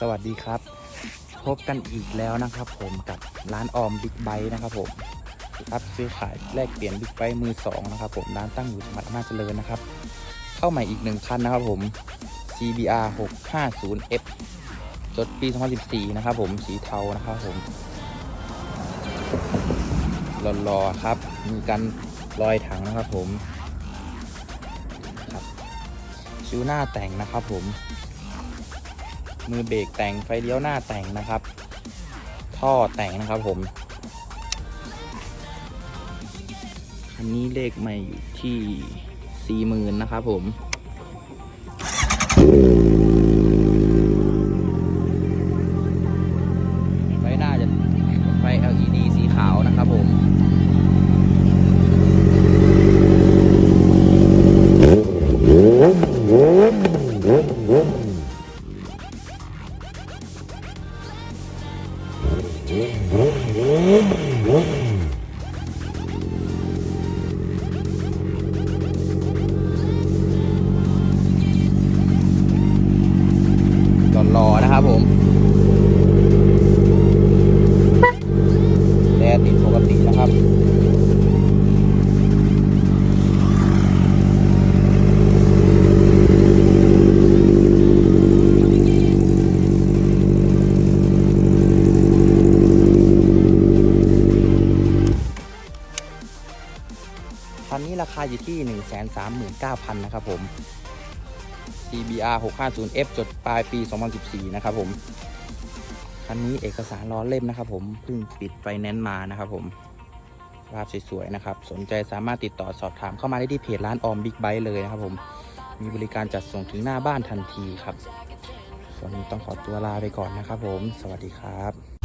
สวัสดีครับ พบกันอีกแล้วนะครับ ผมกับร้านออมบิ๊กไบค์นะครับผมรับซื้อขายแลกเปลี่ยนบิ๊กไบค์มือสองนะครับผมร้านตั้งอยู่จังหวัดอำนาจเจริญนะครับ เข้าใหม่อีกหนึ่งคันนะครับผม CBR 650F จดปี 2014 นะครับผมสีเทานะครับผมหล่อๆครับ มีกันรอยถังนะครับผมครับชิวหน้าแต่งนะครับผม มือเบรกแต่งไฟเลี้ยวหน้าแต่งนะครับ ท่อแต่งนะครับผมคันนี้เลขไม่อยู่ที่สี่หมื่นนะครับผมไฟหน้าจะเป็นไฟ LED สีขาวนะครับผม หล่อๆนะครับผมแดดติดปกตินะครับ ราคาอยู่ที่ 139,000นะครับผม CBR 650F จดปลายปี 2014 นะครับผม คันนี้เอกสารล้อเล่มนะครับผมเพิ่งปิดไฟแนนซ์มานะครับผมภาพสวยๆนะครับ สนใจสามารถติดต่อสอบถามเข้ามาได้ที่เพจร้านออมบิ๊กไบค์เลยนะครับผม มีบริการจัดส่งถึงหน้าบ้านทันทีครับ วันนี้ต้องขอตัวลาไปก่อนนะครับผม สวัสดีครับ